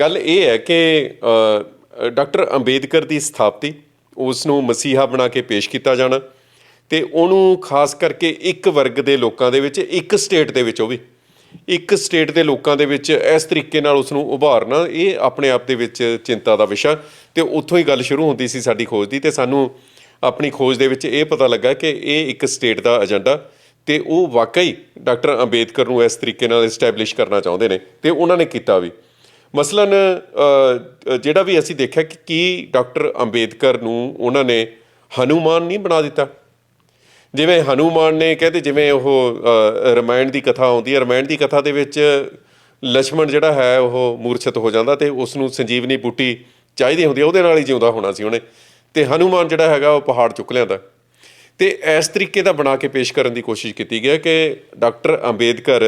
ਗੱਲ ਇਹ ਹੈ ਕਿ ਡਾਕਟਰ ਅੰਬੇਦਕਰ ਦੀ ਸਥਾਪਤੀ ਉਸ ਨੂੰ ਮਸੀਹਾ ਬਣਾ ਕੇ ਪੇਸ਼ ਕੀਤਾ ਜਾਣਾ ਤੇ ਉਹਨੂੰ ਖਾਸ ਕਰਕੇ ਇੱਕ ਵਰਗ ਦੇ ਲੋਕਾਂ ਦੇ ਵਿੱਚ, ਇੱਕ ਸਟੇਟ ਦੇ ਵਿੱਚ ਉਹ ਵੀ, ਇੱਕ ਸਟੇਟ ਦੇ ਲੋਕਾਂ ਦੇ ਵਿੱਚ ਇਸ ਤਰੀਕੇ ਨਾਲ ਉਸ ਨੂੰ ਉਭਾਰਨਾ, ਇਹ ਆਪਣੇ ਆਪ ਦੇ ਵਿੱਚ ਚਿੰਤਾ ਦਾ ਵਿਸ਼ਾ ਤੇ ਉੱਥੋਂ ਹੀ ਗੱਲ ਸ਼ੁਰੂ ਹੁੰਦੀ ਸੀ ਸਾਡੀ ਖੋਜ ਦੀ ਤੇ ਸਾਨੂੰ ਆਪਣੀ ਖੋਜ ਦੇ ਵਿੱਚ ਇਹ ਪਤਾ ਲੱਗਾ ਕਿ ਇਹ ਇੱਕ ਸਟੇਟ ਦਾ ਏਜੰਡਾ ਤੇ ਉਹ ਵਾਕਈ ਡਾਕਟਰ ਅੰਬੇਦਕਰ ਨੂੰ ਇਸ ਤਰੀਕੇ ਨਾਲ ਐਸਟੈਬਲਿਸ਼ ਕਰਨਾ ਚਾਹੁੰਦੇ ਨੇ ਤੇ ਉਹਨਾਂ ਨੇ ਕੀਤਾ ਵੀ। ਮਸਲਨ ਜਿਹੜਾ ਵੀ ਅਸੀਂ ਦੇਖਿਆ ਕਿ ਕੀ ਡਾਕਟਰ ਅੰਬੇਦਕਰ ਨੂੰ ਉਹਨਾਂ ਨੇ ਹਨੂਮਾਨ ਨਹੀਂ ਬਣਾ ਦਿੱਤਾ। ਜਿਵੇਂ ਹਨੂਮਾਨ ਨੇ ਕਹਿੰਦੇ ਜਿਵੇਂ ਉਹ ਰਮਾਇਣ ਦੀ ਕਥਾ ਆਉਂਦੀ ਹੈ, ਰਮਾਇਣ ਦੀ ਕਥਾ ਦੇ ਵਿੱਚ ਲక్ష్మణ ਜਿਹੜਾ ਹੈ ਉਹ ਮੂਰਛਿਤ ਹੋ ਜਾਂਦਾ ਤੇ ਉਸ ਨੂੰ ਸੰਜੀਵਨੀ ਬੂਟੀ ਚਾਹੀਦੀ ਹੁੰਦੀ ਹੈ, ਉਹਦੇ ਨਾਲ ਹੀ ਜਿਉਂਦਾ ਹੋਣਾ ਸੀ ਉਹਨੇ। ਤੇ ਹਨੂਮਾਨ ਜਿਹੜਾ ਹੈਗਾ ਉਹ ਪਹਾੜ ਚੁੱਕ ਲਿਆਂਦਾ। ਤੇ ਇਸ ਤਰੀਕੇ ਦਾ ਬਣਾ ਕੇ ਪੇਸ਼ ਕਰਨ ਦੀ ਕੋਸ਼ਿਸ਼ ਕੀਤੀ ਗਿਆ ਕਿ ਡਾਕਟਰ ਅੰਬੇਦਕਰ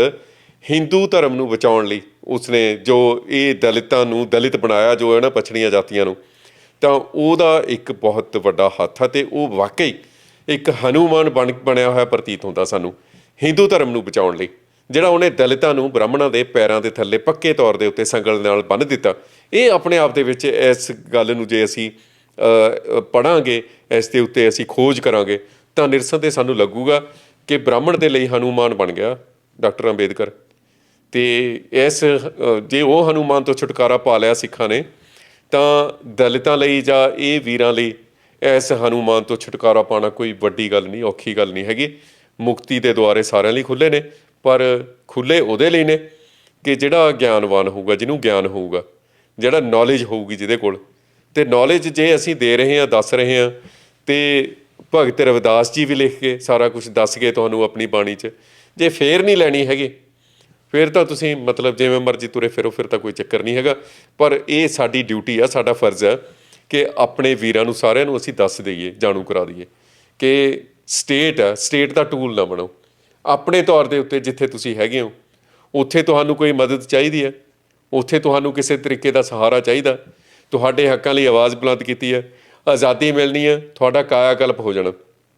ਹਿੰਦੂ ਧਰਮ ਨੂੰ ਬਚਾਉਣ ਲਈ ਉਸਨੇ ਜੋ ਇਹ ਦਲਿਤਾਂ ਨੂੰ ਦਲਿਤ ਬਣਾਇਆ, ਜੋ ਹੈ ਨਾ ਪਛੜੀਆਂ ਜਾਤੀਆਂ ਨੂੰ, ਤਾਂ ਉਹਦਾ ਇੱਕ ਬਹੁਤ ਵੱਡਾ ਹੱਥ ਹੈ ਤੇ ਉਹ ਵਾਕਈ ਇੱਕ ਹਨੂਮਾਨ ਬਣ, ਬਣਿਆ ਹੋਇਆ ਪ੍ਰਤੀਤ ਹੁੰਦਾ ਸਾਨੂੰ, ਹਿੰਦੂ ਧਰਮ ਨੂੰ ਬਚਾਉਣ ਲਈ, ਜਿਹੜਾ ਉਹਨੇ ਦਲਿਤਾਂ ਨੂੰ ਬ੍ਰਾਹਮਣਾਂ ਦੇ ਪੈਰਾਂ ਦੇ ਥੱਲੇ ਪੱਕੇ ਤੌਰ ਦੇ ਉੱਤੇ ਸੰਗਲ ਨਾਲ ਬੰਨ੍ਹ ਦਿੱਤਾ। ਇਹ ਆਪਣੇ ਆਪ ਦੇ ਵਿੱਚ ਇਸ ਗੱਲ ਨੂੰ ਜੇ ਅਸੀਂ ਪੜਾਂਗੇ ਇਸ ਦੇ ਉੱਤੇ ਅਸੀਂ ਖੋਜ ਕਰਾਂਗੇ, ਤਾਂ ਨਿਰਸਨ ਤੇ ਸਾਨੂੰ ਲੱਗੂਗਾ ਕਿ ਬ੍ਰਾਹਮਣ ਦੇ ਲਈ ਹਨੂਮਾਨ ਬਣ ਗਿਆ ਡਾਕਟਰ ਅੰਬੇਦਕਰ। ਤੇ ਇਸ ਜੇ ਉਹ ਹਨੂਮਾਨ ਤੋਂ ਛੁਟਕਾਰਾ ਪਾ ਲਿਆ ਸਿੱਖਾਂ ਨੇ, ਤਾਂ ਦਲਿਤਾਂ ਲਈ ਜਾਂ ਇਹ ਵੀਰਾਂ ਲਈ ਇਸ ਹਨੂਮਾਨ ਤੋਂ ਛੁਟਕਾਰਾ ਪਾਣਾ ਕੋਈ ਵੱਡੀ ਗੱਲ ਨਹੀਂ, ਔਖੀ ਗੱਲ ਨਹੀਂ ਹੈਗੀ। ਮੁਕਤੀ ਦੇ ਦੁਆਰੇ ਸਾਰਿਆਂ ਲਈ ਖੁੱਲੇ ਨੇ, ਪਰ ਖੁੱਲੇ ਉਹਦੇ ਲਈ ਨੇ ਕਿ ਜਿਹੜਾ ਗਿਆਨਵਾਨ ਹੋਊਗਾ, ਜਿਹਨੂੰ ਗਿਆਨ ਹੋਊਗਾ, ਜਿਹੜਾ ਨੌਲੇਜ ਹੋਊਗੀ ਜਿਹਦੇ ਕੋਲ। ਤੇ ਨੌਲੇਜ ਜੇ ਅਸੀਂ ਦੇ ਰਹੇ ਹਾਂ, ਦੱਸ ਰਹੇ ਹਾਂ, ਤੇ ਭਗਤ ਰਵਿਦਾਸ ਜੀ ਵੀ ਲਿਖ ਕੇ ਸਾਰਾ ਕੁਝ ਦੱਸ ਗਏ ਤੁਹਾਨੂੰ ਆਪਣੀ ਬਾਣੀ 'ਚ, ਜੇ ਫੇਰ ਨਹੀਂ ਲੈਣੀ ਹੈਗੀ ਫਿਰ ਤਾਂ ਤੁਸੀਂ ਮਤਲਬ ਜਿਵੇਂ ਮਰਜ਼ੀ ਤੁਰੇ ਫਿਰੋ, ਫਿਰ ਤਾਂ ਕੋਈ ਚੱਕਰ ਨਹੀਂ ਹੈਗਾ। ਪਰ ਇਹ ਸਾਡੀ ਡਿਊਟੀ ਆ, ਸਾਡਾ ਫਰਜ਼ ਆ ਕਿ ਆਪਣੇ ਵੀਰਾਂ ਨੂੰ, ਸਾਰਿਆਂ ਨੂੰ ਅਸੀਂ ਦੱਸ ਦਈਏ, ਜਾਣੂ ਕਰਾ ਦਈਏ ਕਿ ਸਟੇਟ ਆ, ਸਟੇਟ ਦਾ ਟੂਲ ਨਾ ਬਣੋ ਆਪਣੇ ਤੌਰ ਦੇ ਉੱਤੇ ਜਿੱਥੇ ਤੁਸੀਂ ਹੈਗੇ ਹੋ, ਉੱਥੇ ਤੁਹਾਨੂੰ ਕੋਈ ਮਦਦ ਚਾਹੀਦੀ ਹੈ ਉੱਥੇ ਤੁਹਾਨੂੰ ਕਿਸੇ ਤਰੀਕੇ ਦਾ ਸਹਾਰਾ ਚਾਹੀਦਾ। ਤੁਹਾਡੇ ਹੱਕਾਂ ਲਈ ਆਵਾਜ਼ ਬੁਲੰਦ ਕੀਤੀ ਹੈ ਆਜ਼ਾਦੀ ਮਿਲਣੀ ਹੈ ਤੁਹਾਡਾ ਕਾਇਆ ਕਲਪ ਹੋ ਜਾਣਾ।